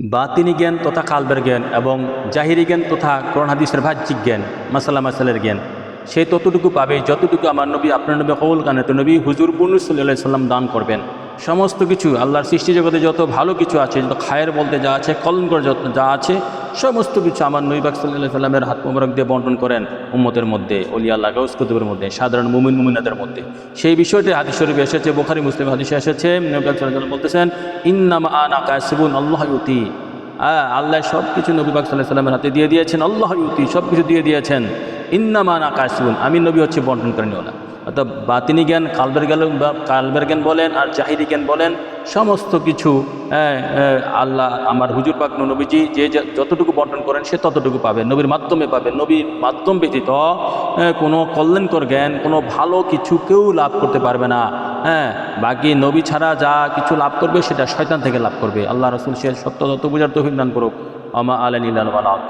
বাতিনি জ্ঞান তথা কালবের জ্ঞান এবং জাহিরি জ্ঞান তথা কোরআন হাদিসের বাহ্যিক জ্ঞান মাসাল্লা মাসালের জ্ঞান। সে ততটুকু পাবে যতটুকু আমার নবী, আপনার নবী কৌল কানে তো নবী হুজুর পুনু সাল্লাহ সাল্লাম দান করবেন। সমস্ত কিছু, আল্লাহর সৃষ্টি জগতে যত ভালো কিছু আছে, যত খায়ের বলতে যা আছে, কলঙ্কর যত যা আছে সমস্ত কিছু আমার নবীবাক সাল্লাহ সাল্লামের হাত মোবারক দিয়ে বন্টন করেন উম্মতের মধ্যে, অলিয়া আল্লাহ গৌসকুতুবের মধ্যে, সাধারণ মুমিন মুমিনাদের মধ্যে। সেই বিষয়টি হাদিস শরীফে এসেছে, বোখারি, মুসলিম হাদিসে এসেছে। সাল্লাহ বলতেছেন, ইন্নাম আনা কাসিবুন, আল্লাহ ইউতি। হ্যাঁ আল্লাহ সব কিছু নবীবাক সাল্লাহ সাল্লামের হাতে দিয়ে দিয়েছেন, আল্লাহ ইউতি সব কিছু দিয়ে দিয়েছেন। ইন্নামান আকাশবুন আমি নবী হচ্ছে বন্টন করে নিওলা অর্থাৎ বাতিনি জ্ঞান, কালবের জ্ঞান বা কালবের জ্ঞান বলেন আর জাহিরি জ্ঞান বলেন, সমস্ত কিছু আল্লাহ, আমার হুজুর পাক নবীজি যে যতটুকু বন্টন করেন সে ততটুকু পাবে নবীর মাধ্যমে পাবে নবীর মাধ্যম ব্যতীত কোনো কল্যাণকর জ্ঞান, কোনো ভালো কিছু কেউ লাভ করতে পারবে না হ্যাঁ বাকি নবী ছাড়া যা কিছু লাভ করবে সেটা শয়তান থেকে লাভ করবে, আল্লাহ রসুল সে সত্য তত্ত্ব বোঝার তৌফিক দান করুক, আমা আলেন বালাক